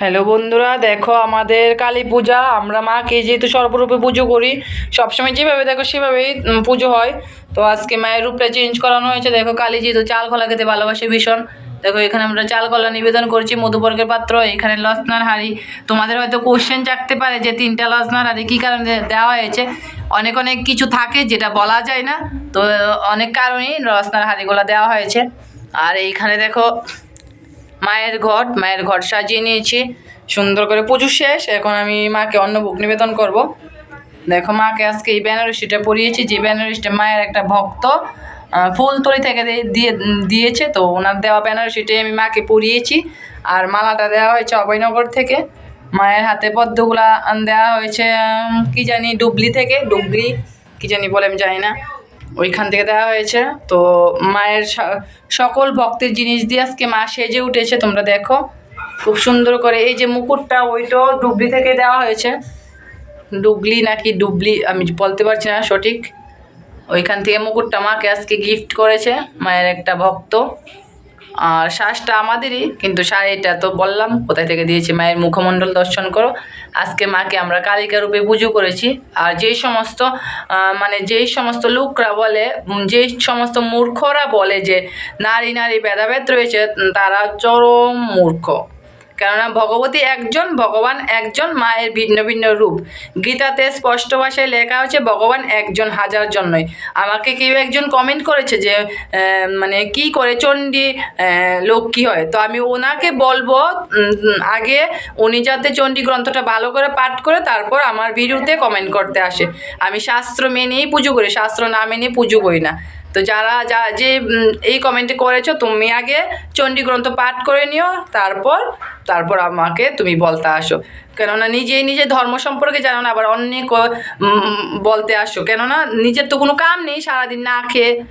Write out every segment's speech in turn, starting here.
Hello বন্ধুরা, দেখো আমাদের কালী পূজা। আমরা মাকে যেহেতু সর্বরূপে পুজো করি, সবসময় যেভাবে দেখো সেভাবেই পুজো হয়। তো আজকে মায়ের রূপটা চেঞ্জ করানো হয়েছে। দেখো কালী যেহেতু চাল কলা খেতে ভালোবাসে ভীষণ। দেখো এখানে আমরা চাল কলা নিবেদন করছি, মধুবর্গের পাত্র। এখানে লসনার হাড়ি। তোমাদের হয়তো কোশ্চেন চাকতে পারে যে তিনটা লসনার হাড়ি কী কারণে দেওয়া হয়েছে? অনেক অনেক কিছু থাকে যেটা বলা যায় না। তো অনেক কারণেই লসনার হাড়িগুলো দেওয়া হয়েছে। আর এইখানে দেখো মায়ের ঘট মায়ের ঘট সাজিয়ে নিয়েছি। সুন্দর করে পুজো শেষ। এখন আমি মাকে অন্নভোগ নিবেদন করব। দেখো, মাকে আজকে এই বেনারসিটা পরিয়েছি। যে বেনারসিটা মায়ের একটা ভক্ত ফুলতলি থেকে দিয়ে দিয়েছে, তো ওনার দেওয়া বেনারসিটাই আমি মাকে পরিয়েছি। আর মালাটা দেওয়া হয়েছে অভয়নগর থেকে। মায়ের হাতে পদ্মগুলা দেওয়া হয়েছে কি জানি, ডুবলি থেকে। ডুবলি, কি জানি বলে আমি জানি না। ওইখান থেকে দেওয়া হয়েছে। তো মায়ের সকল ভক্তের জিনিস দিয়ে আজকে মা সেজে উঠেছে, তোমরা দেখো। খুব সুন্দর করে এই যে মুকুটটা, ওইটাও ডুবলি থেকে দেওয়া হয়েছে। ডুবলি নাকি ডুবলি, আমি বলতে পারছি না সঠিক। ওইখান থেকে মুকুটটা মাকে আজকে গিফট করেছে, মায়ের একটা ভক্ত। আর শ্বাসটা আমাদেরই, কিন্তু শাড়িটা তো বললাম, কোথায় থেকে দিয়েছি? মায়ের মুখমণ্ডল দর্শন করো। আজকে মাকে আমরা কালিকা রূপে পুজো করেছি। আর যেই সমস্ত মানে যেই সমস্ত লোকরা বলে যেই সমস্ত মূর্খরা বলে যে, নারী নারী ভেদাভেদ রয়েছে, তারা চরম মূর্খ। কেননা ভগবতী একজন ভগবান একজন মায়ের ভিন্ন ভিন্ন রূপ। গীতাতে স্পষ্ট ভাষায় লেখা হচ্ছে ভগবান একজন হাজার জন্যই আমাকে কেউ একজন কমেন্ট করেছে যে মানে কি করে চণ্ডী আহ, লোক কী হয়? তো আমি ওনাকে বলব আগে উনি যাতে চণ্ডী গ্রন্থটা ভালো করে পাঠ করে তারপর আমার ভিডিওতে কমেন্ট করতে আসে। আমি শাস্ত্র মেনেই পুজো করি শাস্ত্র না মেনে পুজো করি না। তো যারা, যা, যে এই কমেন্টে করেছ, তুমি আগে চণ্ডী গ্রন্থ পাঠ করে নিও, তারপর তারপর আমাকে তুমি বলতে আসো। কেননা নিজেই নিজে ধর্ম সম্পর্কে জানো না, আবার অন্য ক- বলতে আসো। কেননা নিজের তো কোনো কাম নেই, সারাদিন না খেয়ে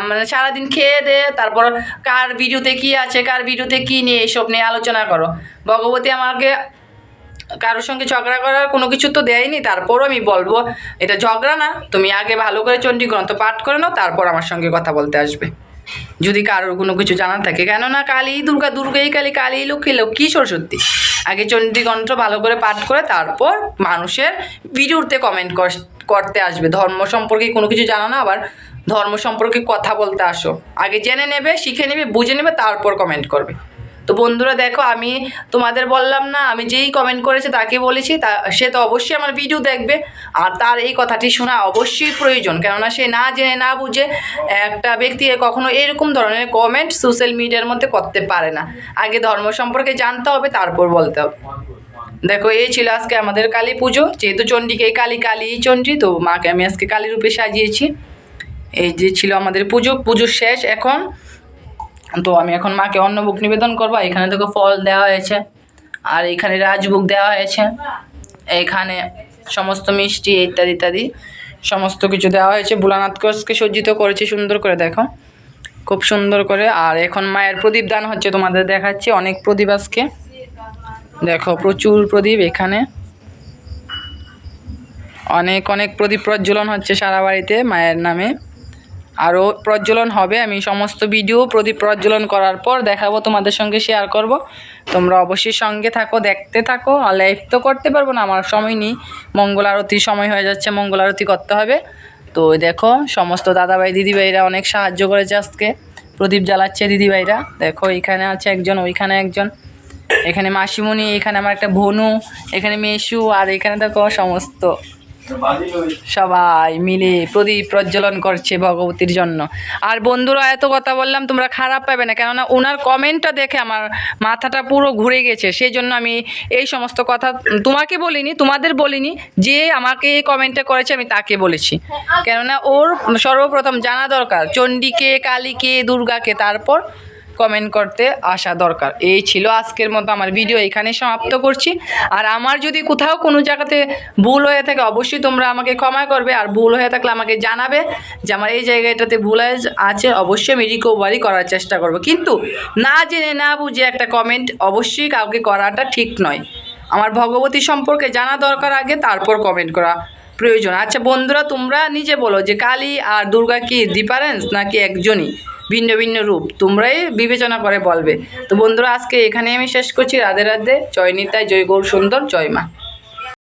মানে সারাদিন খেয়ে দে, তারপর কার ভিডিওতে কি আছে, কার ভিডিওতে কি নিয়ে এইসব নিয়ে আলোচনা করো। ভগবতী আমাকে কারোর সঙ্গে ঝগড়া করার কোনো কিছু তো দেয়নি, তারপরও আমি বলব, এটা ঝগড়া না, তুমি আগে ভালো করে চণ্ডী গ্রন্থ পাঠ করে নাও, তারপর আমার সঙ্গে কথা বলতে আসবে। যদি কারোর কোনো কিছু জানার থাকে, কেননা কালী দুর্গা, দুর্গাই কালী কালী লক্ষ্মী লক্ষ্মী সরস্বতী। আগে চণ্ডী গ্রন্থ ভালো করে পাঠ করে, তারপর মানুষের ভিডিওতে কমেন্ট করতে আসবে। ধর্ম সম্পর্কে কোনো কিছু জানো না, আবার ধর্ম সম্পর্কে কথা বলতে আসো। আগে জেনে নেবে, শিখে নেবে, বুঝে নেবে, তারপর কমেন্ট করবে। তো বন্ধুরা দেখো, আমি তোমাদের বললাম না, আমি যেই কমেন্ট করেছে তাকে বলেছি, তা সে তো অবশ্যই আমার ভিডিও দেখবে। আর তার এই কথাটি শোনা অবশ্যই প্রয়োজন, কেননা সে না জেনে, না বুঝে একটা ব্যক্তি কখনো এরকম ধরনের কমেন্ট সোশ্যাল মিডিয়ার মধ্যে করতে পারে না। আগে ধর্ম সম্পর্কে জানতে হবে, তারপর বলতে হবে। দেখো, এই ছিল আজকে আমাদের কালী পুজো। যেহেতু চণ্ডীকে এই কালী কালী চণ্ডী, তো মাকে আমি আজকে কালী রূপে সাজিয়েছি। এই যে ছিল আমাদের পুজো পুজো শেষ এখন। তো আমি এখন মাকে অন্নভোগ নিবেদন করব, এখানে দেখো ফল দেওয়া হয়েছে, আর এখানে রাজভোগ দেওয়া হয়েছে, এখানে সমস্ত মিষ্টি ইত্যাদি ইত্যাদি সমস্ত কিছু দেওয়া হয়েছে। ভোলানাথ কোষকে সজ্জিত করেছি, সুন্দর করে দেখো, খুব সুন্দর করে। আর এখন মায়ের প্রদীপ দান হচ্ছে, তোমাদের দেখাচ্ছি অনেক প্রদীপ আজকে। দেখো, প্রচুর প্রদীপ এখানে। অনেক অনেক প্রদীপ প্রজ্বলন হচ্ছে সারা বাড়িতে মায়ের নামে। আরও প্রজ্বলন হবে। আমি সমস্ত ভিডিও প্রদীপ প্রজ্বলন করার পর দেখাবো, তোমাদের সঙ্গে শেয়ার করব। তোমরা অবশ্যই সঙ্গে থাকো, দেখতে থাকো। আর লাইভ তো করতে পারব না, আমার সময় নেই। মঙ্গল আরতির সময় হয়ে যাচ্ছে, মঙ্গল আরতি করতে হবে। তো দেখো, সমস্ত দাদাভাই, দিদিভাইরা অনেক সাহায্য করেছে আজকে। প্রদীপ জ্বালাচ্ছে দিদিভাইরা। দেখো এখানে আছে একজন, ওইখানে একজন। এখানে মাসিমণি, এখানে আমার একটা ভনু, এখানে মেশু, আর এখানে দেখো সমস্ত। সবাই মিলে প্রদীপ প্রজ্বলন করছে ভগবতীর জন্য। আর বন্ধুরা, এত কথা বললাম, তোমরা খারাপ পাবে না। কেননা ওনার কমেন্টটা দেখে আমার মাথাটা পুরো ঘুরে গেছে। সেই জন্য আমি এই সমস্ত কথা তোমাকে বলিনি, তোমাদের বলিনি, যে আমাকে এই কমেন্টটা করেছে, আমি তাকে বলেছি। কেননা ওর সর্বপ্রথম জানা দরকার, চণ্ডীকে, কালীকে, দুর্গাকে, তারপর কমেন্ট করতে আসা দরকার। এই ছিল আজকের মতো আমার ভিডিও এখানে সমাপ্ত করছি। আর আমার যদি কোথাও কোনো জায়গাতে ভুল হয়ে থাকে, অবশ্যই তোমরা আমাকে ক্ষমা করবে। আর ভুল হয়ে থাকলে আমাকে জানাবে যে আমার এই জায়গাটাতে ভুল আছে, অবশ্যই আমি রিকভারি করার চেষ্টা করব। কিন্তু না জেনে, না বুঝে একটা কমেন্ট অবশ্যই কাউকে করাটা ঠিক নয়। আমার ভগবতী সম্পর্কে জানা দরকার আগে, তারপর কমেন্ট করা। প্রয়োজন। আচ্ছা বন্ধুরা, তোমরা নিজে বলো যে কালী আর দুর্গা কি ডিফারেন্স নাকি একজনই? ভিন্ন ভিন্ন রূপ। তোমরাই বিবেচনা করে বলবে। তো বন্ধুরা, আজকে এখানে আমি শেষ করছি। রাধে রাধে। জয় নিতাই, জয় গৌর সুন্দর, জয় মা।